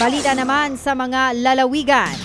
Balita naman sa mga lalawigan.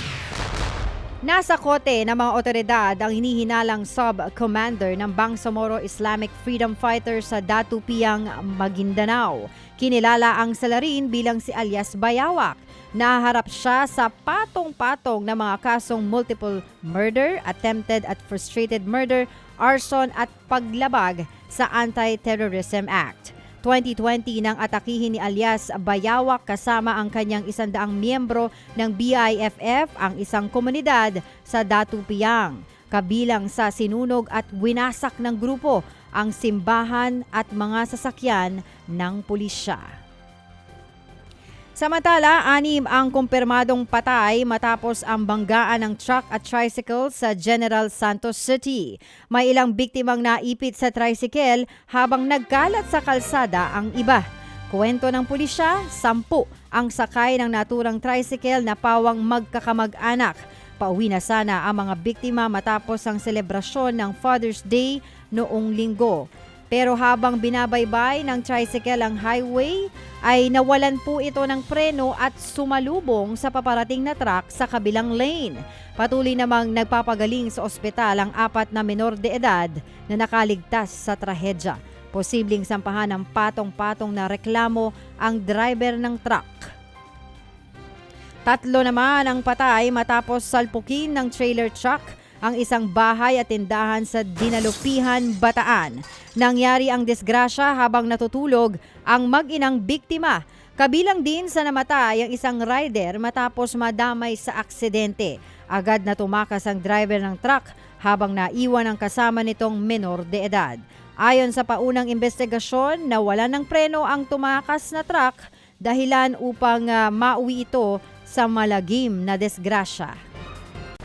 Nasa kote ng mga otoridad ang hinihinalang sub-commander ng Bangsamoro Islamic Freedom Fighters sa Datupiang, Maguindanao. Kinilala ang salarin bilang si alias Bayawak. Naharap siya sa patong-patong na mga kasong multiple murder, attempted at frustrated murder, arson at paglabag sa Anti-Terrorism Act. 2020 nang atakihin ni alias Bayawak kasama ang kanyang isandaang miyembro ng BIFF ang isang komunidad sa Datupiang. Kabilang sa sinunog at winasak ng grupo ang simbahan at mga sasakyan ng pulisya. Samantala, anim ang kumpirmadong patay matapos ang banggaan ng truck at tricycle sa General Santos City. May ilang biktimang naipit sa tricycle habang nagkalat sa kalsada ang iba. Kwento ng pulisya, sampu ang sakay ng naturang tricycle na pawang magkakamag-anak. Pauwi na sana ang mga biktima matapos ang selebrasyon ng Father's Day noong linggo. Pero habang binabaybay ng tricycle ang highway, ay nawalan po ito ng preno at sumalubong sa paparating na truck sa kabilang lane. Patuloy namang nagpapagaling sa ospital ang apat na menor de edad na nakaligtas sa trahedya. Posibleng sampahan ng patong-patong na reklamo ang driver ng truck. Tatlo naman ang patay matapos salpukin ng trailer truck ang isang bahay at tindahan sa Dinalupihan, Bataan. Nangyari ang disgrasya habang natutulog ang mag-inang biktima. Kabilang din sa namatay ang isang rider matapos madamay sa aksidente. Agad na tumakas ang driver ng truck habang naiwan ang kasama nitong menor de edad. Ayon sa paunang investigasyon, nawala ng preno ang tumakas na truck dahilan upang ah, mauwi ito sa malagim na disgrasya.